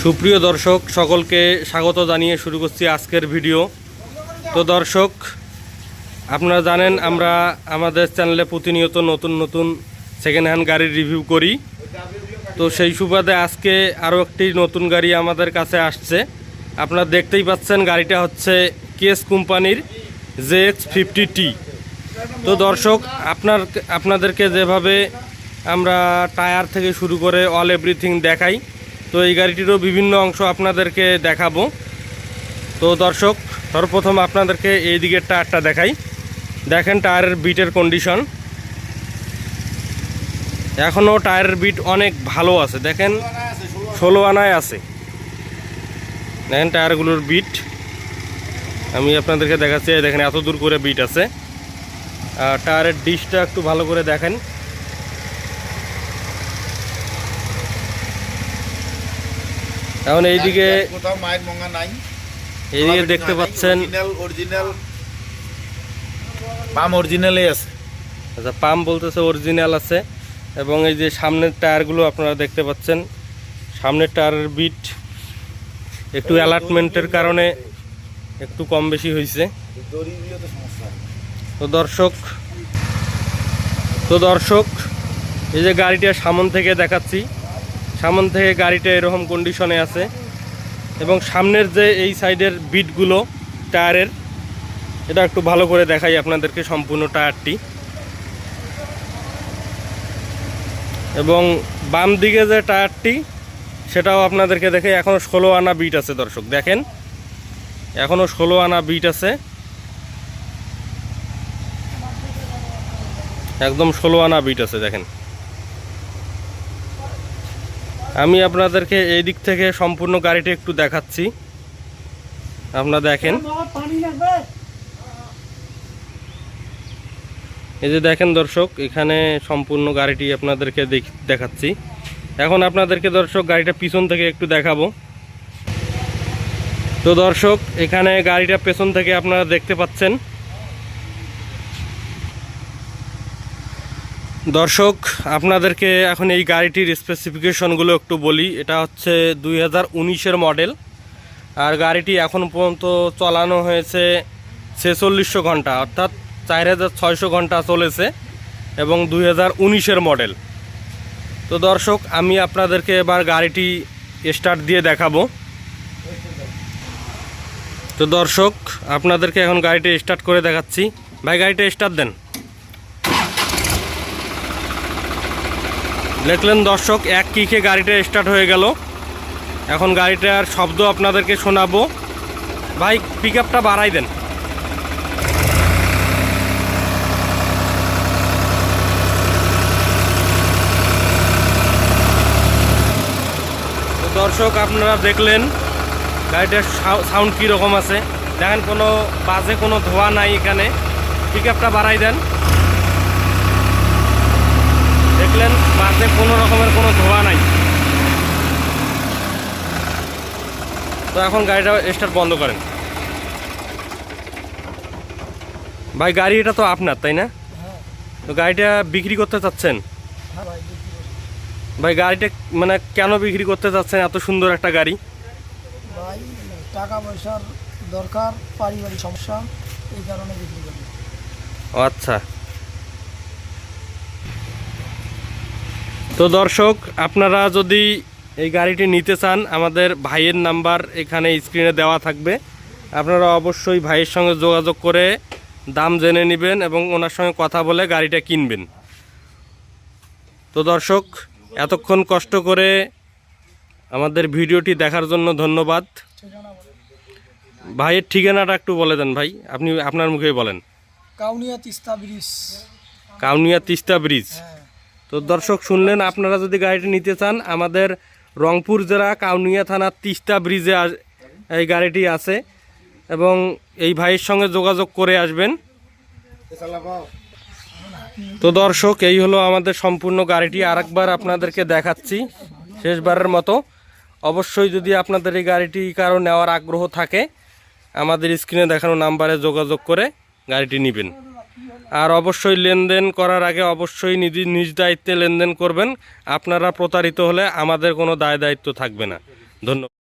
সুপ্রিয় দর্শক, সকলকে স্বাগত জানিয়ে শুরু করছি আজকের ভিডিও। তো দর্শক, আপনারা জানেন আমরা আমাদের চ্যানেলে প্রতিনিয়ত নতুন নতুন সেকেন্ড হ্যান্ড গাড়ির রিভিউ করি। তো সেই সুবাদে আজকে আরও একটি নতুন গাড়ি আমাদের কাছে আসছে। আপনারা দেখতেই পাচ্ছেন গাড়িটা হচ্ছে কেস কোম্পানির জে এক্স ফিফটি টি তো দর্শক, আপনার, আপনাদেরকে যেভাবে আমরা টায়ার থেকে শুরু করে অল এভরিথিং দেখাই তো এই গাড়িটিরও বিভিন্ন অংশ আপনাদেরকে দেখাবো। তো দর্শক, সর্বপ্রথম আপনাদেরকে এই দিকের টায়ারটা দেখাই। দেখেন টায়ারের বিটের কন্ডিশন এখনও টায়ারের বিট অনেক ভালো আছে। দেখেন, ষোলো আনায় আছে। দেখেন টায়ারগুলোর বিট। আমি আপনাদেরকে দেখাচ্ছি দেখেন এত দূর করে বিট আছে। আর টায়ারের ডিশটা একটু ভালো করে দেখেন। এখন এইদিকে কোথাও মায়ের মঙ্গা নাই। এইদিকে দেখতে পাচ্ছেন। অরিজিনাল অরিজিনাল পাম অরিজিনালই আছে। আচ্ছা পাম্প বলতেছে অরিজিনাল আছে। এবং এই যে সামনের টায়ারগুলো আপনারা দেখতে পাচ্ছেন সামনের টায়ারের বিট একটু অ্যালার্টমেন্টের কারণে একটু কম বেশি হয়েছে তো তো দর্শক তো দর্শক এই যে গাড়িটা সামন থেকে দেখাচ্ছি। সামন থেকে গাড়িটা এরকম কন্ডিশনে আছে। এবং সামনের যে এই সাইডের বিটগুলো টায়ারের, এটা একটু ভালো করে দেখাই আপনাদেরকে সম্পূর্ণ টায়ারটি। এবং বাম দিকে যে টায়ারটি, সেটাও আপনাদেরকে দেখে এখনও ষোলো আনা বিট আছে দর্শক, দেখেন। এখনও ষোলো আনা বিট আছে। একদম ষোলো আনা বিট আছে, দেখেন। আমি আপনাদেরকে এই দিক থেকে সম্পূর্ণ গাড়িটা একটু দেখাচ্ছি। আপনারা দেখেন। এই যে দেখেন দর্শক, এখানে সম্পূর্ণ গাড়িটি আপনাদেরকে দেখ- দেখাচ্ছি। এখন আপনাদেরকে দর্শক, গাড়িটা পিছন থেকে একটু দেখাবো। তো দর্শক, এখানে গাড়িটা পেছন থেকে আপনারা দেখতে পাচ্ছেন। দর্শক, আপনাদেরকে এখন এই গাড়িটির স্পেসিফিকেশনগুলো একটু বলি। এটা হচ্ছে দুই হাজার মডেল আর গাড়িটি এখন পর্যন্ত চালানো হয়েছে ছেচল্লিশশো ঘণ্টা, অর্থাৎ চার হাজার ছয়শো ঘণ্টা চলেছে এবং দুই হাজার মডেল তো দর্শক, আমি আপনাদেরকে এবার গাড়িটি স্টার্ট দিয়ে দেখাবো। তো দর্শক, আপনাদেরকে এখন গাড়িটি স্টার্ট করে দেখাচ্ছি। ভাই, গাড়িটা স্টার্ট দেন। দেখলেন দর্শক, এক কিকে গাড়িটা স্টার্ট হয়ে গেল। এখন গাড়িটার শব্দ আপনাদেরকে শোনাবো। ভাই পিক আপটা বাড়াই দেন। দর্শক, আপনারা দেখলেন গাড়িটার সাউন্ড কীরকম আছে। দেখেন কোনো বাজে কোনো ধোয়া নাই এখানে। পিক আপটা বাড়াই দেন। দেখলেন বাসে কোনো রকমের কোনো ধোয়া নাই। তো এখন গাড়িটা স্টার্ট বন্ধ করেন। ভাই গাড়ি এটা তো আপনার তাই না? তো গাড়িটা বিক্রি করতে চাচ্ছেন? ভাই গাড়িটা মানে কেন বিক্রি করতে চাচ্ছেন? এত সুন্দর একটা গাড়ি। ভাই টাকা পয়সার দরকার পারিবারিক সমস্যা এই কারণে বিক্রি করি। আচ্ছা। তো দর্শক আপনারা যদি এই গাড়িটি নিতে চান আমাদের ভাইয়ের নাম্বার এখানে স্ক্রিনে দেওয়া থাকবে। আপনারা অবশ্যই ভাইয়ের সঙ্গে যোগাযোগ করে দাম জেনে নেবেন এবং ওনার সঙ্গে কথা বলে গাড়িটা কিনবেন। তো দর্শক এতক্ষণ কষ্ট করে আমাদের ভিডিওটি দেখার জন্য ধন্যবাদ। ভাইয়ের ঠিকানাটা একটু বলে দেন ভাই আপনি আপনার মুখেই বলেন। কাউনিয়া তিস্তা ব্রিজ। কাউনিয়া তিস্তা ব্রিজ। হ্যাঁ। তো দর্শক, শুনলেন, আপনারা যদি গাড়িটি নিতে চান, আমাদের রংপুর জেলা কাউনিয়া থানার তিস্তা ব্রিজে এই গাড়িটি আছে এবং এই ভাইয়ের সঙ্গে যোগাযোগ করে আসবেন। তো দর্শক, এই হলো আমাদের সম্পূর্ণ গাড়িটি। আরেকবার আপনাদেরকে দেখাচ্ছি শেষবারের মতো। অবশ্যই যদি আপনাদের এই গাড়িটি কারও নেওয়ার আগ্রহ থাকে, আমাদের স্ক্রিনে দেখানো নাম্বারে যোগাযোগ করে গাড়িটি নেবেন। আর অবশ্যই লেনদেন করার আগে অবশ্যই নিজ নিজ দায়িত্বে লেনদেন করবেন। আপনারা প্রতারিত হলে আমাদের কোনো দায় দায়িত্ব থাকবে না। ধন্যবাদ।